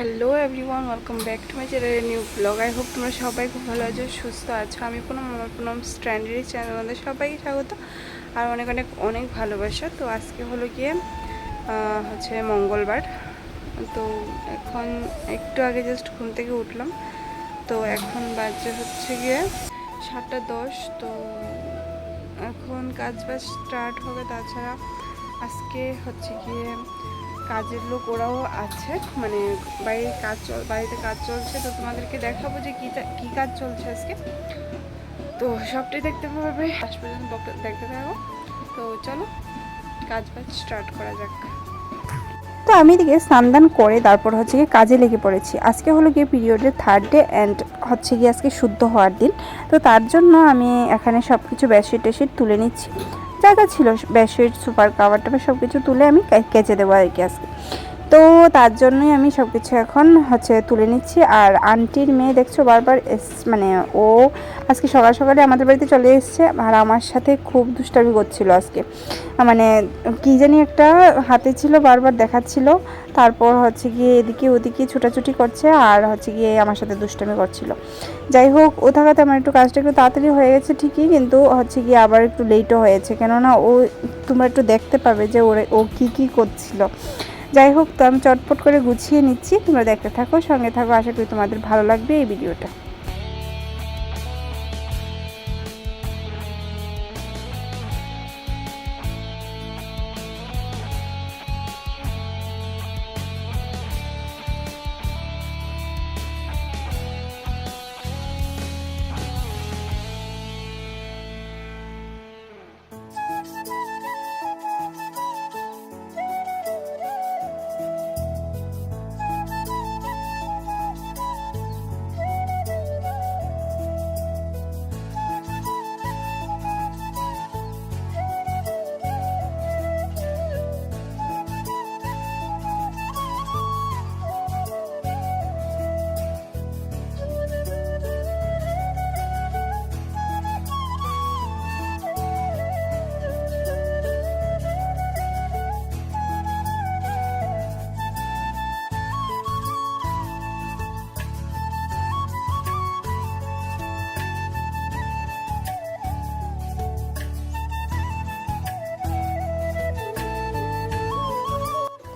Hello everyone, welcome back to my channel new blog. I hope তোমরা সবাই খুব ভালো আছো, সুস্থ আছো। আমি পুনম, আমার পুনম স্ট্র্যান্ডারি চ্যানেল আমাদের সবাইকে স্বাগত আর অনেক অনেক অনেক ভালোবাসা। তো আজকে হলো গিয়ে হচ্ছে মঙ্গলবার। তো এখন একটু আগে জাস্ট ঘুম থেকে উঠলাম। তো এখন বাজে হচ্ছে গিয়ে সাতটা দশ। তো এখন কাজ বাজ স্টার্ট হবে। তাছাড়া আজকে হচ্ছে গিয়ে কাজের লোক ওরাও আছে। মানে বাইরে কাজ চল, বাড়িতে কাজ চলছে। তো তোমাদেরকে দেখাবো যে কী কী কাজ চলছে আজকে। তো সবটাই দেখতে পাবে। লাস্ট পর্যন্ত দেখতে থাকো। তো চলো, কাজ বাজ স্টার্ট করা যাক। তো আমি এদিকে স্নান করে তারপর হচ্ছে গিয়ে কাজে লেগে পড়েছি। আজকে হলো গিয়ে পিরিয়ডের থার্ড ডে অ্যান্ড হচ্ছে গিয়ে আজকে শুদ্ধ হওয়ার দিন। তো তার জন্য আমি এখানে সব কিছু বেডশিট টেশিট তুলে নিচ্ছি। জায়গা ছিল বেডশিট সুপার কাভার টাভার সব কিছু তুলে আমি কেচে দেবো আর কি আজকে। তো তার জন্যই আমি সব কিছু এখন হচ্ছে তুলে নিচ্ছি। আর আন্টির মেয়ে দেখছ বারবার এস- মানে ও আজকে সকাল সকালে আমাদের বাড়িতে চলে এসছে আর আমার সাথে খুব দুষ্টামি করছিল আজকে। মানে কি জানি একটা হাতে ছিল, বারবার দেখাচ্ছিল। তারপর হচ্ছে গিয়ে এদিকে ওদিকে ছুটাছুটি করছে আর হচ্ছে গিয়ে আমার সাথে দুষ্টামি করছিল। যাই হোক, ও থাকাতে আমার একটু কাজটা একটু তাড়াতাড়ি হয়ে গেছে ঠিকই, কিন্তু হচ্ছে গিয়ে আবার একটু লেটও হয়েছে। কেননা ও তোমরা একটু দেখতে পাবে যে ওরে, ও কি কি করছিল। যাই হোক, তো আমি চটপট করে গুছিয়ে নিচ্ছি। তোমরা দেখতে থাকো, সঙ্গে থাকো। আশা করি তোমাদের ভালো লাগবে এই ভিডিওটা।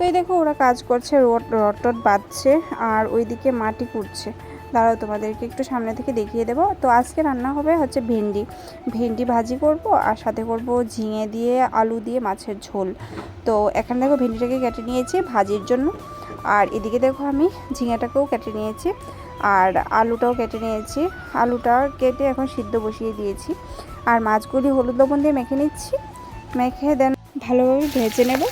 এই দেখো ওরা কাজ করছে রড রড টড বাঁধছে আর ওইদিকে মাটি কুড়ছে দাঁড়াও, তোমাদেরকে একটু সামনে থেকে দেখিয়ে দেবো। তো আজকে রান্না হবে হচ্ছে ভেন্ডি। ভেন্ডি ভাজি করব আর সাথে করব ঝিঙে দিয়ে, আলু দিয়ে মাছের ঝোল। তো এখানে দেখো ভেন্ডিটাকে কেটে নিয়েছি ভাজির জন্য। আর এদিকে দেখো আমি ঝিঙেটাকেও কেটে নিয়েছি আর আলুটাও কেটে নিয়েছি। আলুটা কেটে এখন সিদ্ধ বসিয়ে দিয়েছি। আর মাছগুলি হলুদ লবণ দিয়ে মেখে নিচ্ছি। মেখে দেন ভালোভাবে ভেজে নেব।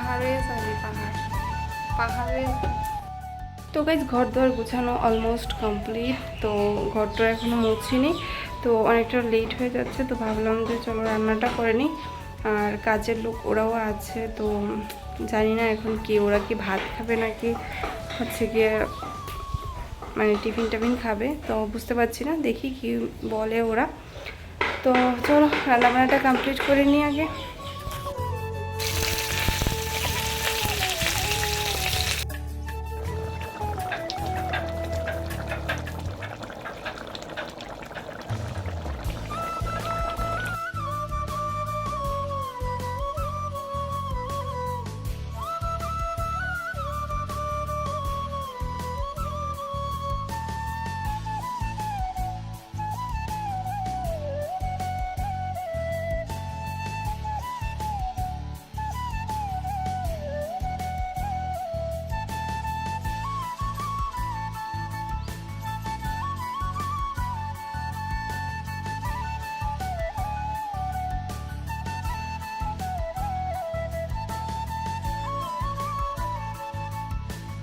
পাহাড়ে যাবে, পাহাড়, পাহাড়ে। তো গাইজ ঘর দোয়ার গুছানো অলমোস্ট কমপ্লিট তো ঘরটা এখনও মুছিনি, তো অনেকটা লেট হয়ে যাচ্ছে, তো ভাবলাম যে চলো রান্নাটা করে নিই। আর কাজের লোক ওরাও আছে, তো জানি না এখন কি, ওরা কি ভাত খাবে নাকি, হচ্ছে গিয়ে মানে টিফিন টাফিন খাবে, তো বুঝতে পারছি না, দেখি কি বলে ওরা। তো চলো, রান্নাবান্নাটা কমপ্লিট করে নিই আগে।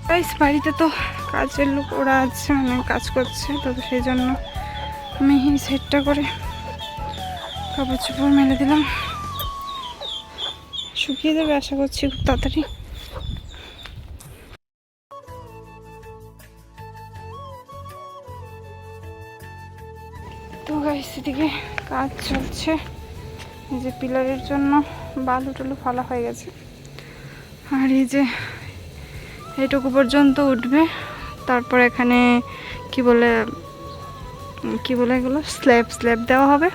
গাইস বাড়িতে তো কাজের লোক, ওরা আছে মানে কাজ করছে, তো সেই জন্য আমি সেটটা করে কাপড় চোপড় মেলে দিলাম। শুকিয়ে দেবে আশা করছি খুব তাড়াতাড়ি। তো গাইস এদিকে কাজ চলছে। যে পিলারের জন্য বালু টালু ফালা হয়ে গেছে। আর এই যে এইটুকু পর্যন্ত উঠবে। তারপর এখানে কি বলে কি বলে এগুলো? স্ল্যাব স্ল্যাব দেওয়া হবে।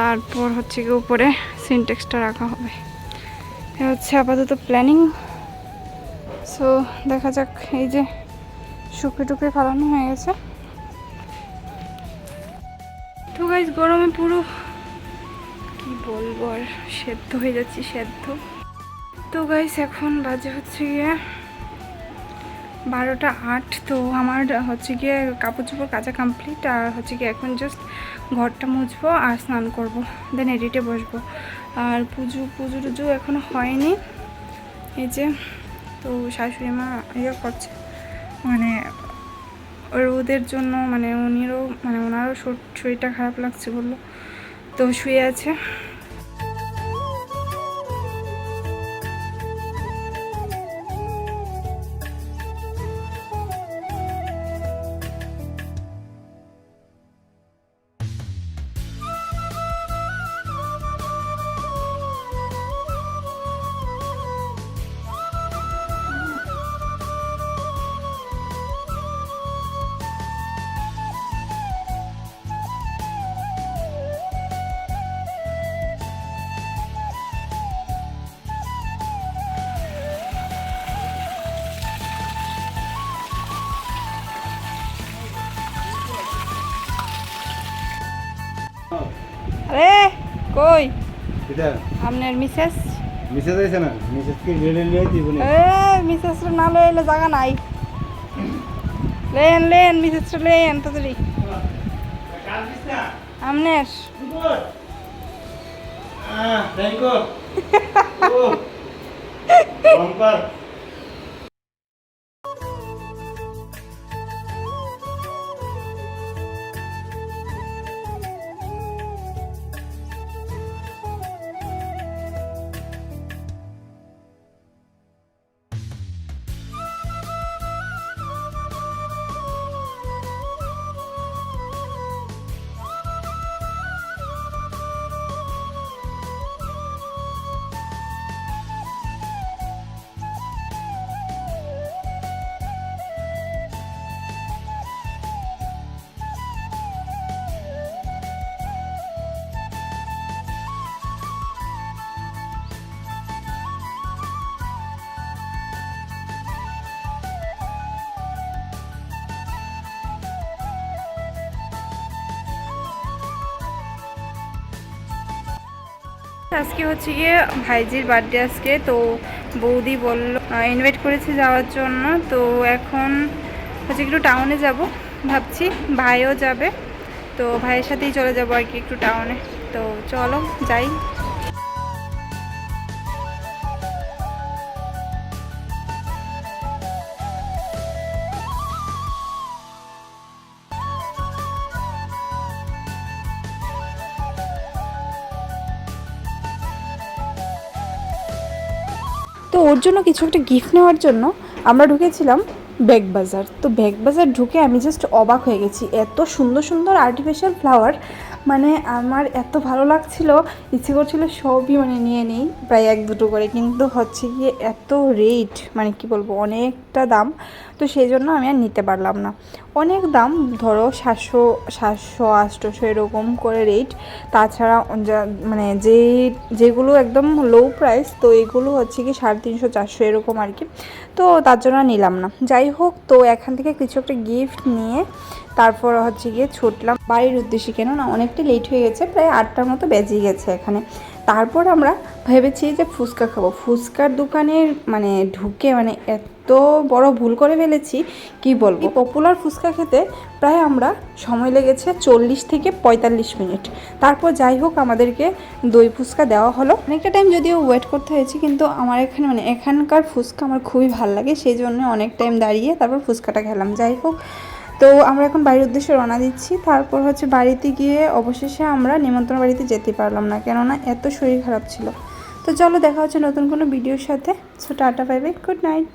তারপর হচ্ছে কি উপরে সিনটেক্সটা রাখা হবে। এ হচ্ছে আপাতত প্ল্যানিং। সো, দেখা যাক এই যে শুকনো টুকরে ফালানো হয়ে গেছে। তো গাইজ গরমে পুরো কি বলব আর, সেদ্ধ হয়ে যাচ্ছি, সেদ্ধ। তো গাইস এখন বাজে হচ্ছে গিয়ে বারোটা আট, তো আমার হচ্ছে গিয়ে কাপড় চোপড় কাচা কমপ্লিট আর হচ্ছে গিয়ে এখন জাস্ট ঘরটা মুছবো আর স্নান করব দেন এডিটে বসবো। আর পুজো পুজো টুজো এখনও হয়নি, এই যে তো শাশুড়ি মা ইয়ে করছে মানে রোদের জন্য মানে উনিরও মানে ওনারও শর- শরীরটা খারাপ লাগছে বলল, তো শুয়ে আছে। কই? এটা? আপনার মিসেস মিসেস আছে না? মিসেস কি রেলে লিয়ে দিব না এ মিসেস না লইলে জায়গা নাই। লেন লেন মিসেস লেন তাড়াতাড়ি। আপনার? থ্যাংক ইউ ও আজকে হচ্ছে গিয়ে ভাইজির বার্থডে আজকে, তো বৌদি বলল ইনভাইট করেছে যাওয়ার জন্য, তো এখন হচ্ছে একটু টাউনে যাব, ভাবছি ভাইও যাবে, তো ভাইয়ের সাথেই চলে যাব আর কি একটু টাউনে তো চলো, যাই। তো ওর জন্য কিছু একটা গিফট নেওয়ার জন্য আমরা ঢুকেছিলাম ব্যাগ বাজার তো ব্যাগ বাজার ঢুকে আমি জাস্ট অবাক হয়ে গেছি। এত সুন্দর সুন্দর আর্টিফিশিয়াল ফ্লাওয়ার মানে আমার এত ভালো লাগছিল, ইচ্ছে করছিল সবই মানে নিয়ে নিই, প্রায় এক দুটো করে। কিন্তু হচ্ছে গিয়ে এত রেট মানে কি বলব, অনেকটা দাম, তো সেই জন্য আমি আর নিতে পারলাম না। অনেক দাম, ধরো সাতশো সাতশো, আটশোশো এরকম করে রেট তাছাড়া মানে যে, যেগুলো একদম লো প্রাইস তো এগুলো হচ্ছে কি সাড়ে তিনশো, চারশো এরকম আর কি। তো তার জন্য নিলাম না। যাই হোক, তো এখান থেকে কিছু একটা গিফট নিয়ে তারপর হচ্ছে গিয়ে ছুটলাম। বাড়ির উদ্দেশ্যে কেন না অনেকটা লেট হয়ে গেছে, প্রায় আটটার মতো বেজে গেছে এখানে। তারপর আমরা ভেবেছি যে ফুচকা খাব। ফুচকার দোকানের মানে ঢুকে মানে এত বড় ভুল করে ফেলেছি, কি বলব? পপুলার ফুচকা খেতে প্রায় আমরা সময় লেগেছে চল্লিশ থেকে পঁয়তাল্লিশ মিনিট। তারপর যাই হোক, আমাদেরকে দই ফুচকা দেওয়া হলো। অনেকটা টাইম যদিও ওয়েট করতে হয়েছে, কিন্তু আমার এখানে মানে এখানকার ফুচকা আমার খুবই ভালো লাগে, সেই জন্য অনেক টাইম দাঁড়িয়ে তারপর ফুচকাটা খেলাম। যাই হোক তো আমরা এখন বাড়ির উদ্দেশ্যে রওনা দিচ্ছি। তারপর হচ্ছে বাড়িতে গিয়ে অবশেষে আমরা নিমন্ত্রণ বাড়িতে যেতে পারলাম না, কেননা এত শরীর খারাপ ছিল। তো চলো দেখা হচ্ছে নতুন কোনো ভিডিওর সাথে। So tata bye bye good night